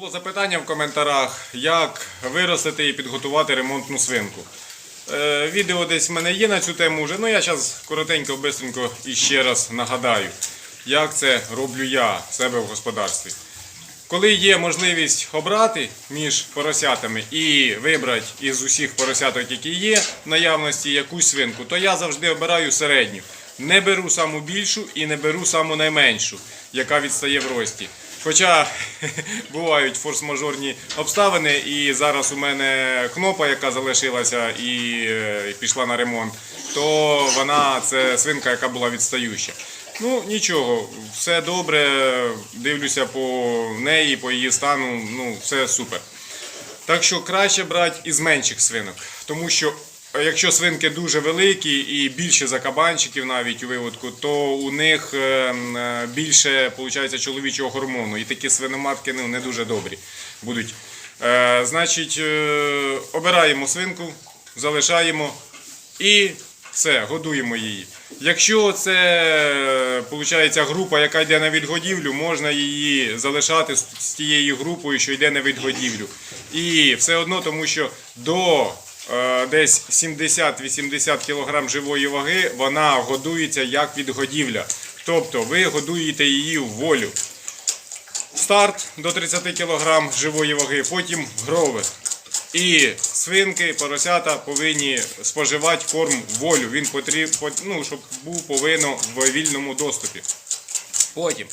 Було запитання в коментарях, як виростити і підготувати ремонтну свинку. Е, відео десь в мене є на цю тему вже, ну я зараз коротенько, бистренько і ще раз нагадаю, як це роблю я в себе в господарстві. Коли є можливість обрати між поросятами і вибрати із усіх поросяток, які є в наявності якусь свинку, то я завжди обираю середню. Не беру саму більшу і не беру саму найменшу, яка відстає в рості. Хоча бувають форс-мажорні обставини, і зараз у мене кнопа, яка залишилася і е, пішла на ремонт, то вона це свинка, яка була відстающа. Ну нічого, все добре. Дивлюся по неї, по її стану. Ну, все супер. Так що краще брати із менших свинок, тому що якщо свинки дуже великі і більше за кабанчиків навіть у виводку, то у них е, е, більше виходить, чоловічого гормону. І такі свиноматки ну, не дуже добрі будуть. Е, значить, обираємо свинку, залишаємо і все, годуємо її. Якщо це виходить, група, яка йде на відгодівлю, можна її залишати з тією групою, що йде на відгодівлю. І все одно, тому що до десь 70-80 кг живої ваги вона годується як відгодівля. Тобто ви годуєте її в волю. Старт до 30 кг живої ваги, потім грови. І свинки, поросята повинні споживати корм волю. Він потрібен, ну, щоб був повинно в вільному доступі. Потім,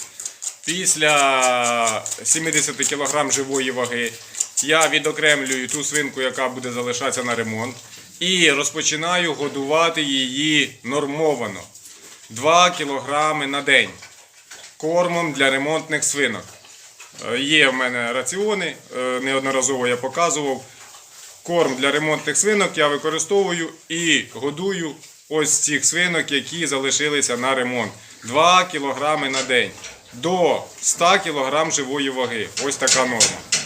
після 70 кг живої ваги, я відокремлюю ту свинку, яка буде залишатися на ремонт, і розпочинаю годувати її нормовано 2 кг на день кормом для ремонтних свинок. Е, Є в мене раціони, е, неодноразово я показував. Корм для ремонтних свинок я використовую і годую ось цих свинок, які залишилися на ремонт. 2 кг на день. До 100 кг живої ваги. Ось така норма.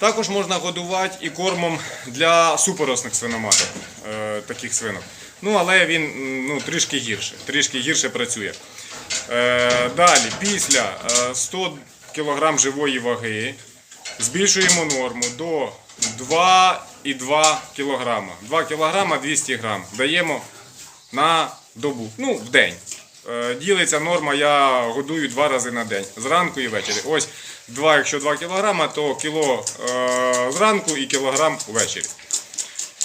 Також можна годувати і кормом для супоросних свиноматок, е, таких свинок. Ну, але він ну, трішки гірше, трішки гірше працює. Е, далі, після е, 100 кг живої ваги збільшуємо норму до 2,2 кг. 2 кг 200 г даємо на добу, ну, в день. Е, Ділиться норма, я годую два рази на день. Зранку і ввечері. Ось 2, якщо 2 кг, то кіло е, зранку і кілограм ввечері.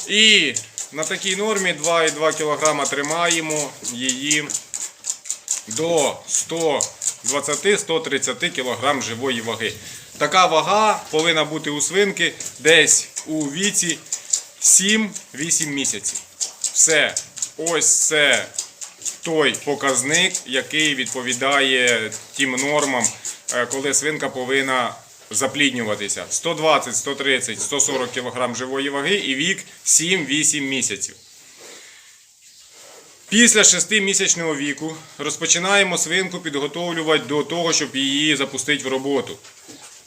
І на такій нормі 2,2 кг тримаємо її до 120-130 кг живої ваги. Така вага повинна бути у свинки десь у віці 7-8 місяців. Все. Ось це той показник, який відповідає тим нормам, е, коли свинка повинна запліднюватися. 120, 130, 140 кг живої ваги і вік 7-8 місяців. Після 6-місячного віку розпочинаємо свинку підготовлювати до того, щоб її запустити в роботу.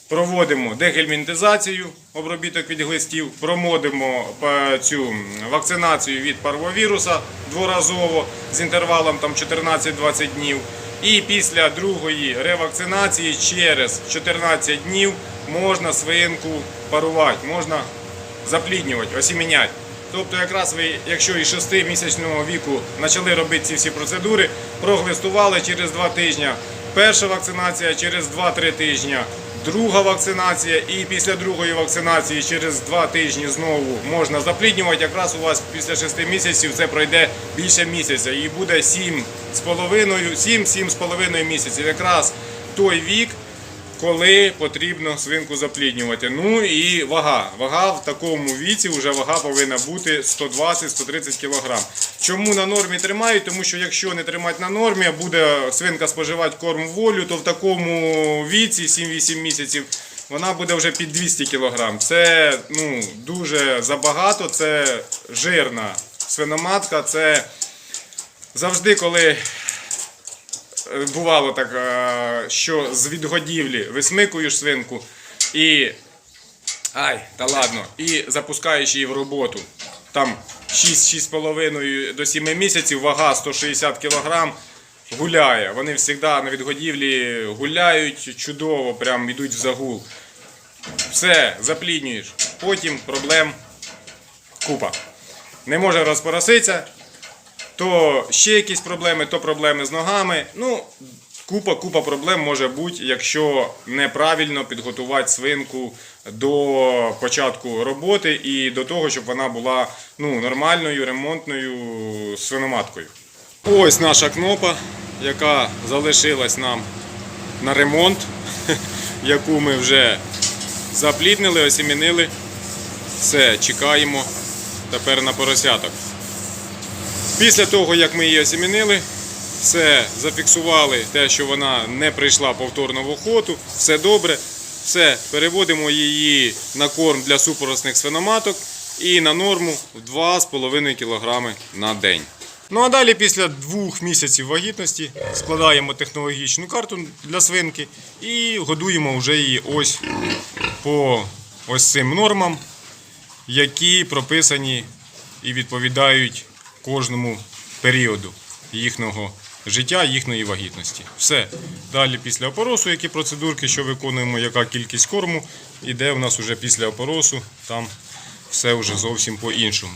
Проводимо дегельмінтизацію, обробіток від глистів, проводимо е, цю вакцинацію від парвовіруса дворазово з інтервалом там 14-20 днів. І після другої ревакцинації через 14 днів можна свинку парувати, можна запліднювати, осіміняти. Тобто, якраз ви, якщо із 6-місячного віку почали робити ці всі процедури, проглистували через 2 тижні. Перша вакцинація через 2-3 тижні, друга вакцинація, і після другої вакцинації через 2 тижні знову можна запліднювати. Якраз у вас після 6 місяців це пройде більше місяця і буде 7,5 місяців. Якраз той вік, коли потрібно свинку запліднювати. Ну і вага. Вага в такому віці вже вага повинна бути 120-130 кг. Чому на нормі тримають? Тому що якщо не тримати на нормі, а буде свинка споживати корм волю, то в такому віці 7-8 місяців. Вона буде вже під 200 кг. Це ну, дуже забагато, це жирна свиноматка. Це завжди, коли Е, бувало так, е, що з відгодівлі висмикуєш свинку і. Ай, та ладно, і запускаєш її в роботу. Там 6-6,5 до 7 місяців, вага 160 кг, гуляє. Вони завжди на відгодівлі гуляють чудово, прям йдуть в загул. все, запліднюєш. Потім проблем купа. Не може розпороситися, то ще якісь проблеми, то проблеми з ногами. Ну, купа, купа проблем може бути, якщо неправильно підготувати свинку до початку роботи і до того, щоб вона була ну, нормальною ремонтною свиноматкою. Ось наша кнопа, яка залишилась нам на ремонт, яку ми вже запліднили, осімінили. Все, чекаємо тепер на поросяток. Після того, як ми її осімінили, все зафіксували те, що вона не прийшла повторно в охоту, все добре. Все, переводимо її на корм для супоросних свиноматок і на норму в 2,5 кг на день. Ну а далі після двох місяців вагітності складаємо технологічну карту для свинки і годуємо вже її ось по ось цим нормам, які прописані і відповідають кожному періоду їхнього життя, їхньої вагітності. Все. Далі після опоросу, які процедурки, що виконуємо, яка кількість корму, іде у нас вже після опоросу, там все вже зовсім по-іншому.